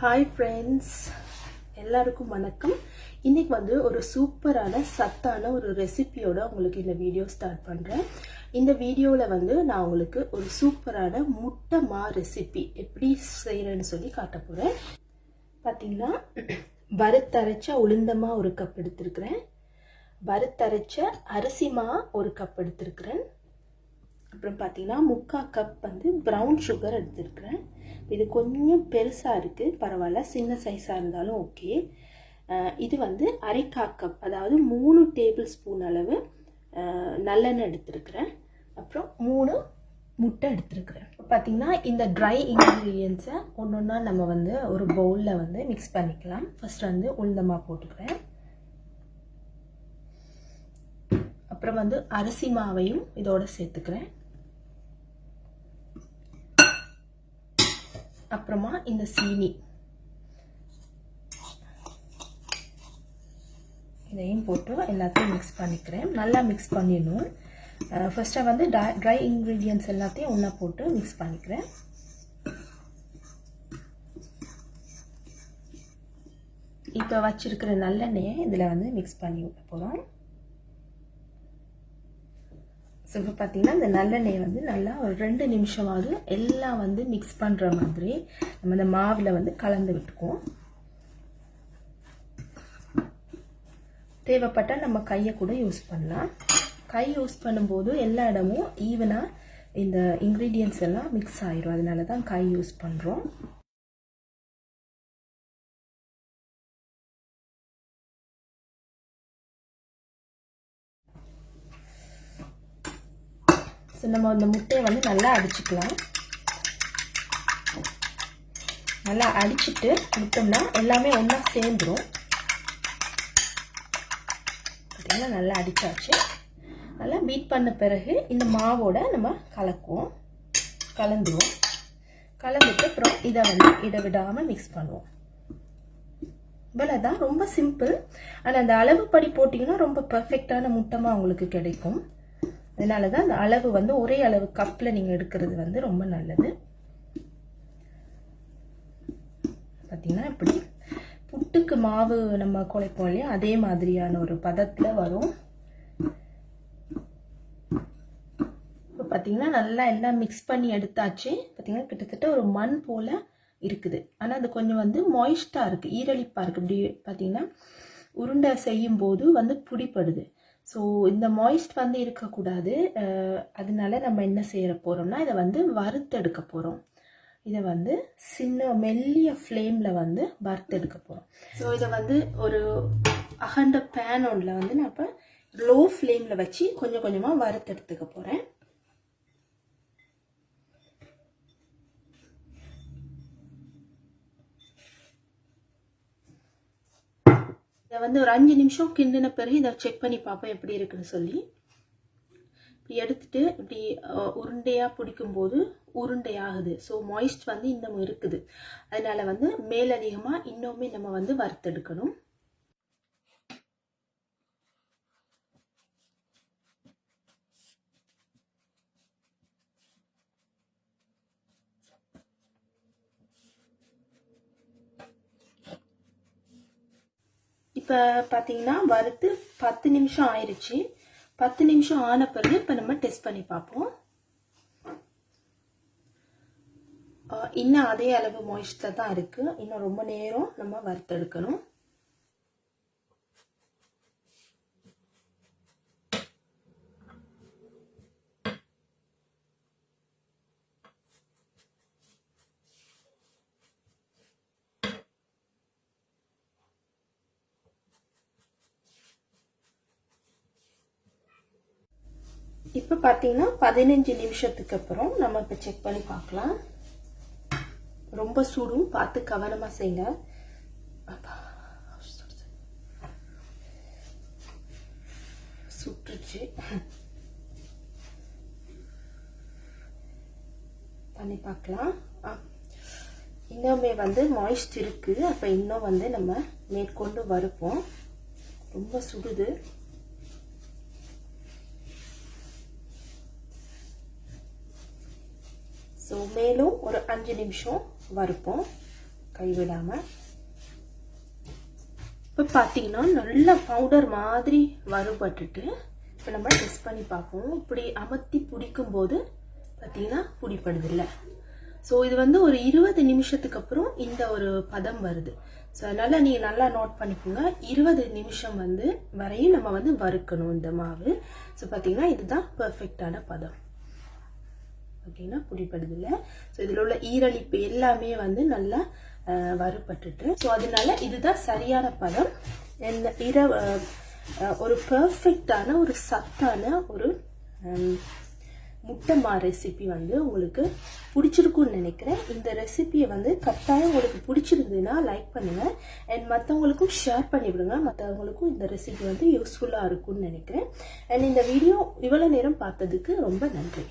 Hi friends எல்லாருக்கும் வணக்கம். இன்றைக்கி வந்து ஒரு சூப்பரான சத்தான ஒரு ரெசிபியோட உங்களுக்கு இந்த வீடியோ ஸ்டார்ட் பண்ணுறேன் இந்த வீடியோவில் வந்து நான் உங்களுக்கு ஒரு சூப்பரான முட்டை மா ரெசிபி எப்படி செய்கிறேன்னு சொல்லி காட்ட போகிறேன் பார்த்தீங்கன்னா வறுத்தரைச்ச உளுந்தமாக ஒரு கப் எடுத்திருக்கிறேன். வறுத்தரைச்ச அரிசிமா ஒரு கப் எடுத்திருக்கிறேன். அப்புறம் பார்த்தீங்கன்னா முக்கால் கப் வந்து ப்ரௌன் சுகர் எடுத்துருக்குறேன். இது கொஞ்சம் பெருசாக இருக்குது பரவாயில்ல. சின்ன சைஸாக இருந்தாலும் ஓகே இது வந்து அரைக்கா கப் அதாவது மூணு டேபிள் ஸ்பூன் அளவு நல்லெண்ணெய் எடுத்துருக்குறேன். அப்புறம் மூணு முட்டை எடுத்துருக்குறேன். பார்த்தீங்கன்னா இந்த ட்ரை இன்க்ரீடியன்ஸை ஒன்று ஒன்றா நம்ம வந்து ஒரு பவுலில் வந்து மிக்ஸ் பண்ணிக்கலாம். ஃபஸ்ட் வந்து உளுந்தமாக போட்டுக்கிறேன். அப்புறம் வந்து அரிசி மாவையும் இதோட சேர்த்துக்கிறேன். அப்புறமா இந்த சீனி. இதையும் போட்டு எல்லாத்தையும் மிக்ஸ் பண்ணிக்கிறேன். நல்லா மிக்ஸ் பண்ணிடணும். ஃபஸ்ட்டாக வந்து ட்ரை இன்க்ரீடியன்ஸ் எல்லாத்தையும் ஒன்றா போட்டு மிக்ஸ் பண்ணிக்கிறேன். இப்போ வச்சுருக்கிற நல்லெண்ணெயை இதில் வந்து மிக்ஸ் பண்ணி விட போகிறோம் ஸோ இப்போ பார்த்தீங்கன்னா இந்த நல்லெண்ணெய் வந்து நல்லா ஒரு ரெண்டு நிமிஷமாவது எல்லாம் வந்து மிக்ஸ் பண்ணுற மாதிரி நம்ம இந்த மாவில் வந்து கலந்து விட்டுக்குவோம். தேவைப்பட்டால் நம்ம கையை கூட யூஸ் பண்ணலாம். கை யூஸ் பண்ணும்போது எல்லா இடமும் ஈவனாக இந்த இன்க்ரீடியன்ஸ் எல்லாம் மிக்ஸ் ஆயிரும். அதனால தான் கை யூஸ் பண்ணுறோம் ஸோ நம்ம அந்த முட்டையை வந்து நல்லா அடிச்சுக்கலாம். நல்லா அடிச்சுட்டு விட்டோம்னா எல்லாமே ஒன்றா சேர்ந்துடும் பார்த்தீங்கன்னா நல்லா அடித்தாச்சு நல்லா பீட் பண்ண பிறகு இந்த மாவோட நம்ம கலக்குவோம். கலந்துவோம் கலந்துட்டு அப்புறம் இதை வந்து இதை விடாமல் மிக்ஸ் பண்ணுவோம். இவ்வளோ தான் ரொம்ப சிம்பிள் ஆனால் அந்த அளவுப்படி போட்டிங்கன்னா ரொம்ப பர்ஃபெக்டான முட்டமாக உங்களுக்கு கிடைக்கும். அதனால தான் அந்த அளவு வந்து ஒரே அளவு கப்பில் நீங்கள் எடுக்கிறது வந்து ரொம்ப நல்லது. பார்த்தீங்கன்னா இப்படி புட்டுக்கு மாவு நம்ம குழைப்போம் இல்லையா? அதே மாதிரியான ஒரு பதத்தில் வரும். இப்போ பார்த்தீங்கன்னா நல்லா எல்லாம் மிக்ஸ் பண்ணி எடுத்தாச்சு. பார்த்தீங்கன்னா கிட்டத்தட்ட ஒரு மண் போல் இருக்குது. ஆனால் அது கொஞ்சம் வந்து மாய்ஸ்டாக இருக்குது ஈரழிப்பாக இருக்குது இப்படி பார்த்தீங்கன்னா உருண்டை செய்யும் போது வந்து பிடிப்படுது ஸோ இந்த மாய்ஸ்ட் வந்து இருக்கக்கூடாது. அதனால நம்ம என்ன செய்ய போகிறோம்னா இதை வந்து வறுத்தெடுக்க போகிறோம் இதை வந்து சின்ன மெல்லிய ஃப்ளேமில் வந்து வறுத்தெடுக்க போகிறோம் ஸோ இதை வந்து ஒரு அகண்ட பேன் ஒன்றில் வந்து நான் இப்போ லோ ஃப்ளேமில் வச்சு கொஞ்சம் கொஞ்சமாக வறுத்தெடுத்துக்க போகிறேன் இதை வந்து ஒரு அஞ்சு நிமிஷம் கிண்டின பிறகு இதை செக் பண்ணி பார்ப்போம் எப்படி இருக்குன்னு சொல்லி. இப்படி எடுத்துட்டு இப்படி உருண்டையாக பிடிக்கும்போது உருண்டையாகுது. ஸோ மாய்ஸ்ட் வந்து இன்னமும் இருக்குது. அதனால் வந்து மேலதிகமாக இன்னுமே நம்ம வந்து வறுத்தெடுக்கணும். இப்போ பார்த்தீங்கன்னா வறுத்து பத்து நிமிஷம் ஆயிடுச்சு பத்து நிமிஷம் ஆன பிறகு இப்போ நம்ம டெஸ்ட் பண்ணி பார்ப்போம். இன்னும் அதே அளவு மாய்ஸ்டர் தான் இருக்குது இன்னும் ரொம்ப நேரம் நம்ம வறுத்தெடுக்கணும். இப்போ பார்த்தீங்கன்னா பதினஞ்சு நிமிஷத்துக்கு அப்புறம் நம்ம இப்போ செக் பண்ணி பார்க்கலாம். ரொம்ப சுடும் பார்த்து கவனமாக செய்யுங்க அப்பா, சுட்டுருச்சு பண்ணி பார்க்கலாம். ஆ. இன்னுமே வந்து மாய்ஸ்ட் இருக்குது அப்போ இன்னும் வந்து நம்ம மேற்கொண்டு வறுப்போம் ரொம்ப சுடுது. ஸோ மேலும் ஒரு அஞ்சு நிமிஷம் வறுப்போம். கைவிடாமல் இப்போ பார்த்தீங்கன்னா நல்ல பவுடர் மாதிரி வறுபட்டுட்டு இப்போ நம்ம டெஸ்ட் பண்ணி பார்ப்போம். இப்படி அமர்த்தி பிடிக்கும் போது பார்த்தீங்கன்னா பிடிப்படுதில்ல ஸோ இது வந்து ஒரு இருபது நிமிஷத்துக்கு அப்புறம் இந்த ஒரு பதம் வருது. ஸோ அதனால் நீங்கள் நல்லா நோட் பண்ணிக்கோங்க. இருபது நிமிஷம் வந்து வரையும் நம்ம வந்து வறுக்கணும் இந்த மாவு. ஸோ பார்த்தீங்கன்னா இதுதான் பர்ஃபெக்டான பதம். பார்த்தீங்கன்னா பிடிப்படுதில்ல ஸோ இதில் உள்ள ஈரலிப்பு எல்லாமே வந்து நல்லா வறுபட்டுட்டு. ஸோ அதனால இதுதான் சரியான பதம். இந்த இர ஒரு பர்ஃபெக்டான ஒரு சத்தான ஒரு முட்டை முட்டைமா ரெசிபி வந்து உங்களுக்கு பிடிச்சிருக்கும்னு நினைக்கிறேன். இந்த ரெசிபியை வந்து கட்டாயம் உங்களுக்கு பிடிச்சிருந்ததுன்னா லைக் பண்ணுங்கள் அண்ட் மற்றவங்களுக்கும் ஷேர் பண்ணி விடுங்க. மற்றவங்களுக்கும் இந்த ரெசிபி வந்து யூஸ்ஃபுல்லாக இருக்கும்னு நினைக்கிறேன். அண்ட் இந்த வீடியோ இவ்வளோ நேரம் பார்த்ததுக்கு ரொம்ப நன்றி.